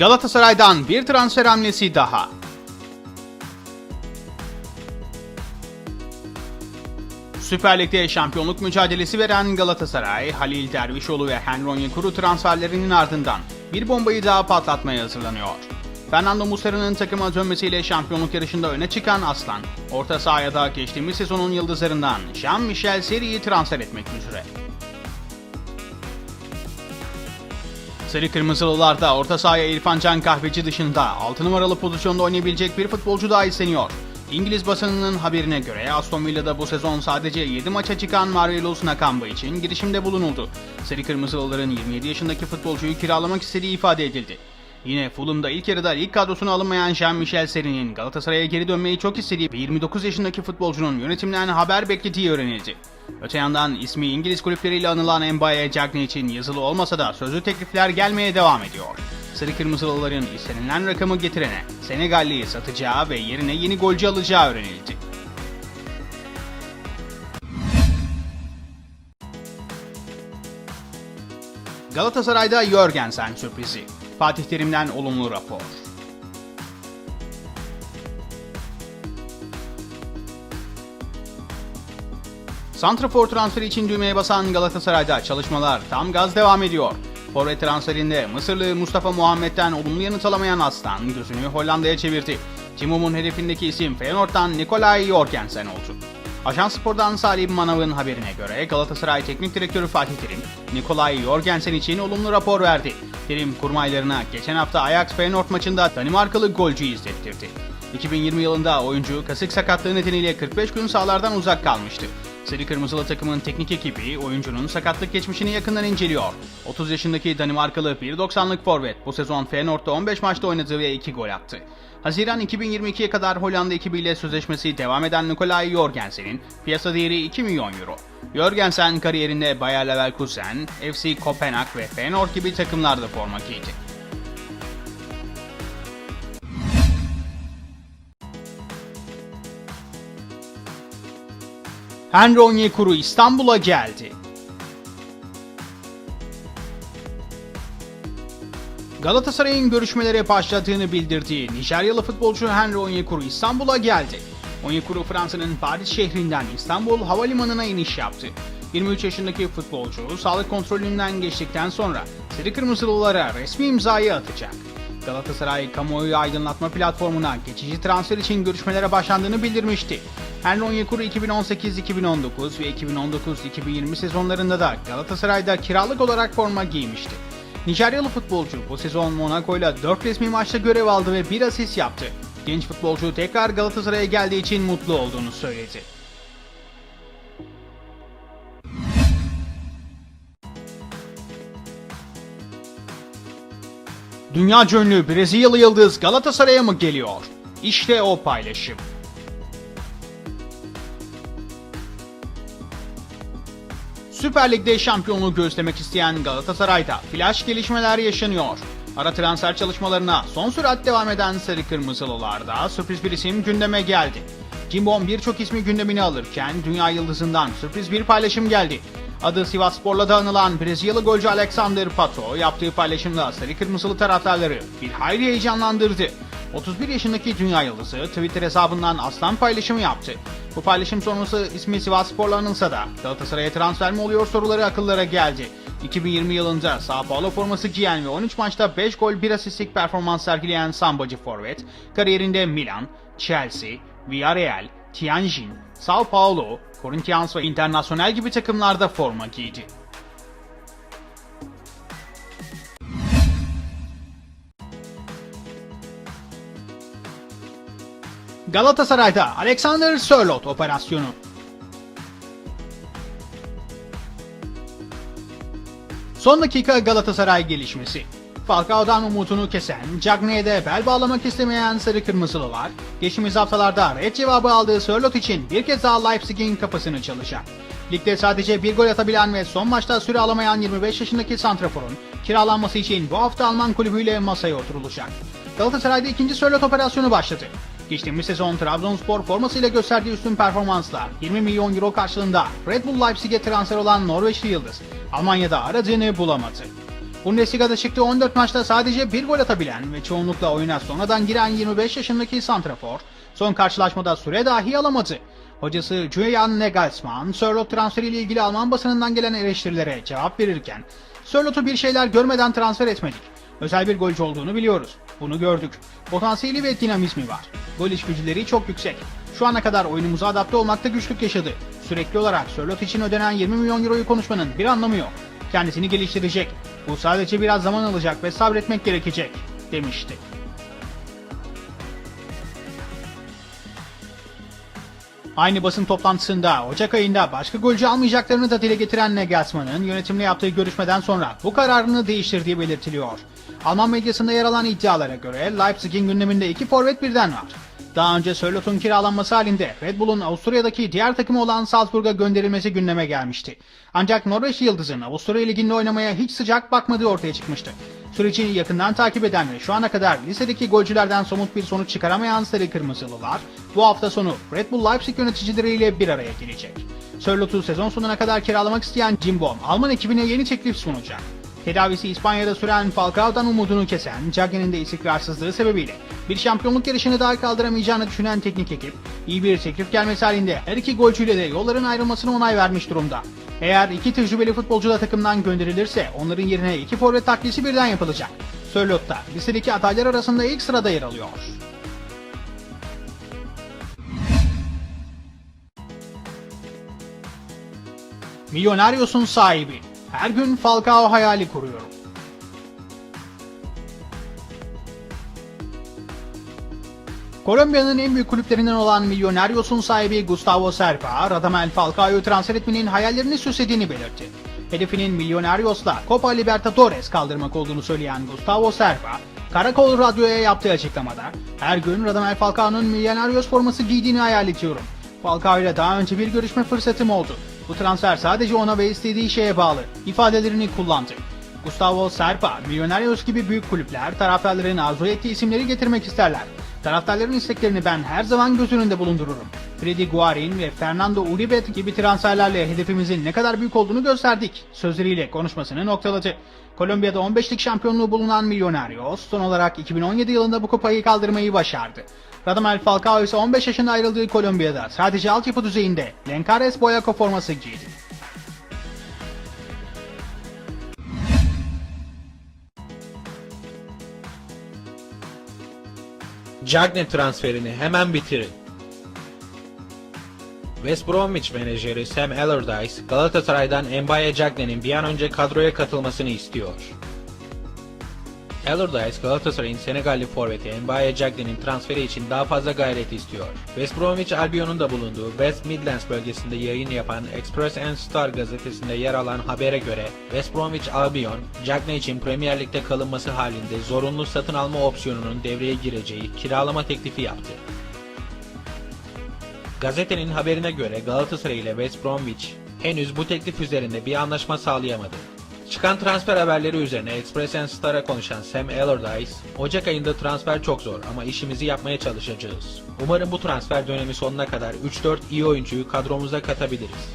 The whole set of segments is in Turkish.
Galatasaray'dan bir transfer hamlesi daha. Süper Lig'de şampiyonluk mücadelesi veren Galatasaray, Halil Dervişoğlu ve Henry Onyekuru transferlerinin ardından bir bombayı daha patlatmaya hazırlanıyor. Fernando Muslera'nın takıma dönmesiyle şampiyonluk yarışında öne çıkan Aslan, orta sahaya da geçtiğimiz sezonun yıldızlarından Jean-Michel Seri'yi transfer etmek üzere. Sarı Kırmızılılarda orta sahaya İrfan Can Kahveci dışında 6 numaralı pozisyonda oynayabilecek bir futbolcu daha isteniyor. İngiliz basınının haberine göre Aston Villa'da bu sezon sadece 7 maça çıkan Marius Nakamba için girişimde bulunuldu. Sarı Kırmızılıların 27 yaşındaki futbolcuyu kiralamak istediği ifade edildi. Yine Fulham'da ilk yarıda lig kadrosuna alınmayan Jean-Michel Seri'nin Galatasaray'a geri dönmeyi çok istediği ve 29 yaşındaki futbolcunun yönetimden haber beklediği öğrenildi. Öte yandan ismi İngiliz kulüpleriyle anılan Mbaye Cagney için yazılı olmasa da sözlü teklifler gelmeye devam ediyor. Sarı Kırmızılıların istenilen rakamı getirene Senegalli'yi satacağı ve yerine yeni golcü alacağı öğrenildi. Galatasaray'da Jörgensen sürprizi. Fatih Terim'den olumlu rapor. Santrafor transferi için düğmeye basan Galatasaray'da çalışmalar tam gaz devam ediyor. Forvet transferinde Mısırlı Mustafa Muhammed'den olumlu yanıt alamayan Aslan gözünü Hollanda'ya çevirdi. Timum'un hedefindeki isim Feyenoord'dan Nikolay Jorgensen oldu. Ajans Spor'dan Salim Manav'ın haberine göre Galatasaray Teknik Direktörü Fatih Terim, Nikolay Jorgensen için olumlu rapor verdi. Terim kurmaylarına geçen hafta Ajax Feyenoord maçında Danimarkalı golcü izlettirdi. 2020 yılında oyuncu kasık sakatlığı nedeniyle 45 gün sahalardan uzak kalmıştı. Sarı Kırmızılı takımın teknik ekibi oyuncunun sakatlık geçmişini yakından inceliyor. 30 yaşındaki Danimarkalı 1.90'lık forvet bu sezon Feyenoord'da 15 maçta oynadı ve 2 gol attı. Haziran 2022'ye kadar Hollanda ekibiyle sözleşmesi devam eden Nikolay Jorgensen'in piyasa değeri 2 milyon euro. Jorgensen kariyerinde Bayer Leverkusen, FC Kopenhag ve Feyenoord gibi takımlarda forma giydi. Henry Onyekuru İstanbul'a geldi. Galatasaray'ın görüşmelere başladığını bildirdiği Nijeryalı futbolcu Henry Onyekuru İstanbul'a geldi. Onyekuru Fransa'nın Paris şehrinden İstanbul Havalimanı'na iniş yaptı. 23 yaşındaki futbolcu sağlık kontrolünden geçtikten sonra Sarı Kırmızılılara resmi imzayı atacak. Galatasaray kamuoyu aydınlatma platformuna geçici transfer için görüşmelere başlandığını bildirmişti. Henry Onyekuru 2018-2019 ve 2019-2020 sezonlarında da Galatasaray'da kiralık olarak forma giymişti. Nijeryalı futbolcu bu sezon Monaco ile 4 resmi maçta görev aldı ve 1 asist yaptı. Genç futbolcu tekrar Galatasaray'a geldiği için mutlu olduğunu söyledi. Dünya ünlü Brezilyalı yıldız Galatasaray'a mı geliyor? İşte o paylaşım. Süper Lig'de şampiyonluğu gözlemek isteyen Galatasaray'da flash gelişmeler yaşanıyor. Ara transfer çalışmalarına son sürat devam eden Sarı Kırmızılılarda sürpriz bir isim gündeme geldi. Cimbom birçok ismi gündemine alırken Dünya Yıldızı'ndan sürpriz bir paylaşım geldi. Adı Sivas Spor'la da anılan Brezilyalı golcü Alexander Pato yaptığı paylaşımda Sarı Kırmızılı taraftarları bir hayli heyecanlandırdı. 31 yaşındaki Dünya Yıldızı Twitter hesabından aslan paylaşımı yaptı. Bu paylaşım sonrası ismi Sivas Spor'la anılsa da Galatasaray'a transfer mi oluyor soruları akıllara geldi. 2020 yılında Sao Paulo forması giyen ve 13 maçta 5 gol 1 asistlik performans sergileyen Sambacı forvet, kariyerinde Milan, Chelsea, Villarreal, Tianjin, Sao Paulo, Corinthians ve Internacional gibi takımlarda forma giydi. Galatasaray'da Alexander Sörloth operasyonu. Son dakika Galatasaray gelişmesi. Falcao'dan umutunu kesen, Cagney'e bel bağlamak istemeyen Sarı Kırmızılılar, geçtiğimiz haftalarda red cevabı aldığı Sörloth için bir kez daha Leipzig'in kapısını çalacak. Ligde sadece bir gol atabilen ve son maçta süre alamayan 25 yaşındaki Santrafor'un kiralanması için bu hafta Alman kulübüyle masaya oturulacak. Galatasaray'da ikinci Sörloth operasyonu başladı. Geçtiğimiz sezon Trabzonspor formasıyla gösterdiği üstün performansla 20 milyon euro karşılığında Red Bull Leipzig'e transfer olan Norveçli Yıldız, Almanya'da aradığını bulamadı. Bundesliga'da çıktığı 14 maçta sadece bir gol atabilen ve çoğunlukla oyuna sonradan giren 25 yaşındaki Santrafor, son karşılaşmada süre dahi alamadı. Hocası Julian Nagelsmann, Sörloth transferiyle ilgili Alman basınından gelen eleştirilere cevap verirken, Sörloth'u bir şeyler görmeden transfer etmedik. Özel bir golcü olduğunu biliyoruz. Bunu gördük. Potansiyeli ve dinamizmi var. Gol içgüdüleri çok yüksek. Şu ana kadar oyunumuza adapte olmakta güçlük yaşadı. Sürekli olarak Sörloth için ödenen 20 milyon euroyu konuşmanın bir anlamı yok. Kendisini geliştirecek. Bu sadece biraz zaman alacak ve sabretmek gerekecek, demişti. Aynı basın toplantısında Ocak ayında başka golcü almayacaklarını da dile getiren Nagelsmann'ın yönetimle yaptığı görüşmeden sonra bu kararını değiştirdiği belirtiliyor. Alman medyasında yer alan iddialara göre Leipzig'in gündeminde iki forvet birden var. Daha önce Sörloth'un kiralanması halinde Red Bull'un Avusturya'daki diğer takımı olan Salzburg'a gönderilmesi gündeme gelmişti. Ancak Norveç Yıldız'ın Avusturya Ligi'nde oynamaya hiç sıcak bakmadığı ortaya çıkmıştı. Süreci yakından takip eden ve şu ana kadar lisedeki golcülerden somut bir sonuç çıkaramayan Sarı Kırmızılılar bu hafta sonu Red Bull Leipzig yöneticileriyle bir araya gelecek. Sörloth'u sezon sonuna kadar kiralamak isteyen Jim Alman ekibine yeni teklif sunacak. Tedavisi İspanya'da süren Falcao'dan umudunu kesen, Cagney'in de istikrarsızlığı sebebiyle bir şampiyonluk yarışını daha kaldıramayacağını düşünen teknik ekip, iyi bir teklif gelmesi halinde her iki golcüyle de yolların ayrılmasına onay vermiş durumda. Eğer iki tecrübeli futbolcu da takımdan gönderilirse onların yerine iki forvet taklisi birden yapılacak. Sörloth da listedeki adaylar arasında ilk sırada yer alıyor. Milyonaryos'un sahibi. Her gün Falcao hayali kuruyorum. Kolombiya'nın en büyük kulüplerinden olan Milyonaryos'un sahibi Gustavo Serpa, Radamel Falcao'yu transfer etmenin hayallerini süslediğini belirtti. Hedefinin Milyonaryos'la Copa Libertadores kaldırmak olduğunu söyleyen Gustavo Serpa, Karakol Radyo'ya yaptığı açıklamada, her gün Radamel Falcao'nun Milyonaryos forması giydiğini hayal ediyorum. Falcao ile daha önce bir görüşme fırsatım oldu. Bu transfer sadece ona ve istediği şeye bağlı ifadelerini kullandı. Gustavo Serpa, Millonarios gibi büyük kulüpler taraftarların arzu ettiği isimleri getirmek isterler. Taraftarların isteklerini ben her zaman göz önünde bulundururum. Freddy Guarin ve Fernando Uribe gibi transferlerle hedefimizin ne kadar büyük olduğunu gösterdik. Sözleriyle konuşmasını noktaladı. Kolombiya'da 15'lik şampiyonluğu bulunan Millonarios son olarak 2017 yılında bu kupayı kaldırmayı başardı. Radamel Falcao ise 15 yaşında ayrıldığı Kolombiya'da sadece altyapı düzeyinde Lencares Boyaco forması giydi. Cagney transferini hemen bitirin. West Bromwich menajeri Sam Allardyce, Galatasaray'dan Mbaye Cagney'nin bir an önce kadroya katılmasını istiyor. Allardyce, Galatasaray'ın Senegalli forveti Mbaye Cagney'nin transferi için daha fazla gayret istiyor. West Bromwich Albion'un da bulunduğu West Midlands bölgesinde yayın yapan Express and Star gazetesinde yer alan habere göre West Bromwich Albion, Cagney için Premier Lig'de kalınması halinde zorunlu satın alma opsiyonunun devreye gireceği kiralama teklifi yaptı. Gazetenin haberine göre Galatasaray ile West Bromwich henüz bu teklif üzerinde bir anlaşma sağlayamadı. Çıkan transfer haberleri üzerine Express and Star'a konuşan Sam Allardyce, Ocak ayında transfer çok zor ama işimizi yapmaya çalışacağız. Umarım bu transfer dönemi sonuna kadar 3-4 iyi oyuncuyu kadromuza katabiliriz.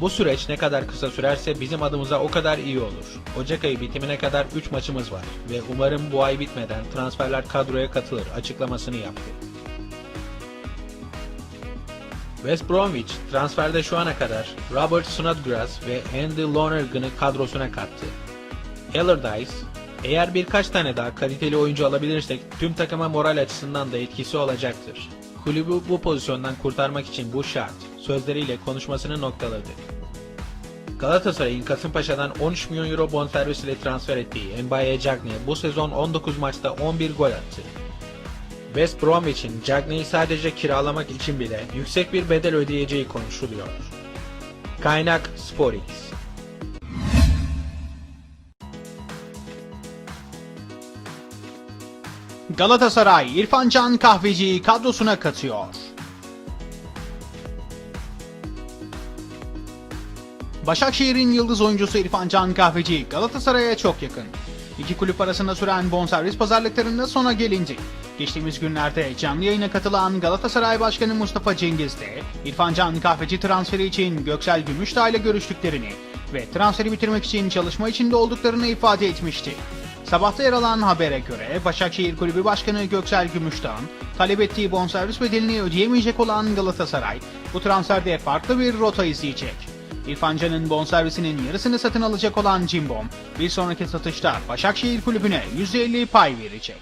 Bu süreç ne kadar kısa sürerse bizim adımıza o kadar iyi olur. Ocak ayı bitimine kadar 3 maçımız var ve umarım bu ay bitmeden transferler kadroya katılır açıklamasını yaptı. West Bromwich transferde şu ana kadar Robert Snodgrass ve Andy Lonergan'ı kadrosuna kattı. Allardyce, eğer birkaç tane daha kaliteli oyuncu alabilirsek tüm takıma moral açısından da etkisi olacaktır. Kulübü bu pozisyondan kurtarmak için bu şart, sözleriyle konuşmasını noktaladı. Galatasaray'ın Kasımpaşa'dan 13 milyon euro bonservis ile transfer ettiği Mbaye Cagney bu sezon 19 maçta 11 gol attı. West Bromwich'in Cagney'i sadece kiralamak için bile yüksek bir bedel ödeyeceği konuşuluyor. Kaynak Sporix Galatasaray İrfan Can Kahveci'yi kadrosuna katıyor. Başakşehir'in yıldız oyuncusu İrfan Can Kahveci Galatasaray'a çok yakın. İki kulüp arasında süren bonservis pazarlıklarında sona gelindi. Geçtiğimiz günlerde canlı yayına katılan Galatasaray Başkanı Mustafa Cengiz de İrfan Can Kahveci transferi için Göksel Gümüşdağ ile görüştüklerini, ve transferi bitirmek için çalışma içinde olduklarını ifade etmişti. Sabahta yer alan habere göre Başakşehir Kulübü Başkanı Göksel Gümüşdağ'ın talep ettiği bonservis bedelini ödeyemeyecek olan Galatasaray bu transferde farklı bir rota izleyecek. İrfan Can'ın bonservisinin yarısını satın alacak olan Cimbom bir sonraki satışta Başakşehir Kulübü'ne %50 pay verecek.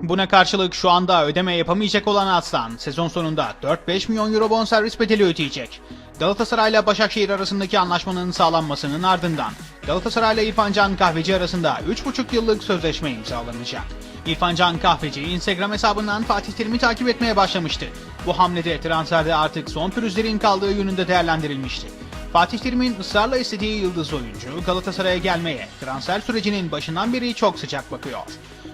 Buna karşılık şu anda ödeme yapamayacak olan Aslan sezon sonunda 4-5 milyon euro bonservis bedeli ödeyecek. Galatasaray ile Başakşehir arasındaki anlaşmanın sağlanmasının ardından Galatasaray ile İrfan Can Kahveci arasında 3,5 yıllık sözleşme imzalanacak. İrfan Can Kahveci Instagram hesabından Fatih Terim'i takip etmeye başlamıştı. Bu hamlede transferde artık son pürüzlerin kaldığı yönünde değerlendirilmişti. Fatih Terim'in ısrarla istediği yıldız oyuncu Galatasaray'a gelmeye transfer sürecinin başından beri çok sıcak bakıyor.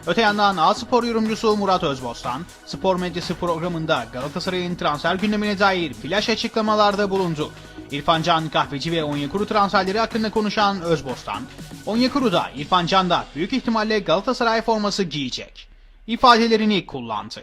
Öte yandan A Spor yorumcusu Murat Özbostan, spor medyası programında Galatasaray'ın transfer gündemine dair flash açıklamalarda bulundu. İrfan Can Kahveci ve Onyekuru transferleri hakkında konuşan Özbostan, Onyekuru da İrfan Can da büyük ihtimalle Galatasaray forması giyecek ifadelerini kullandı.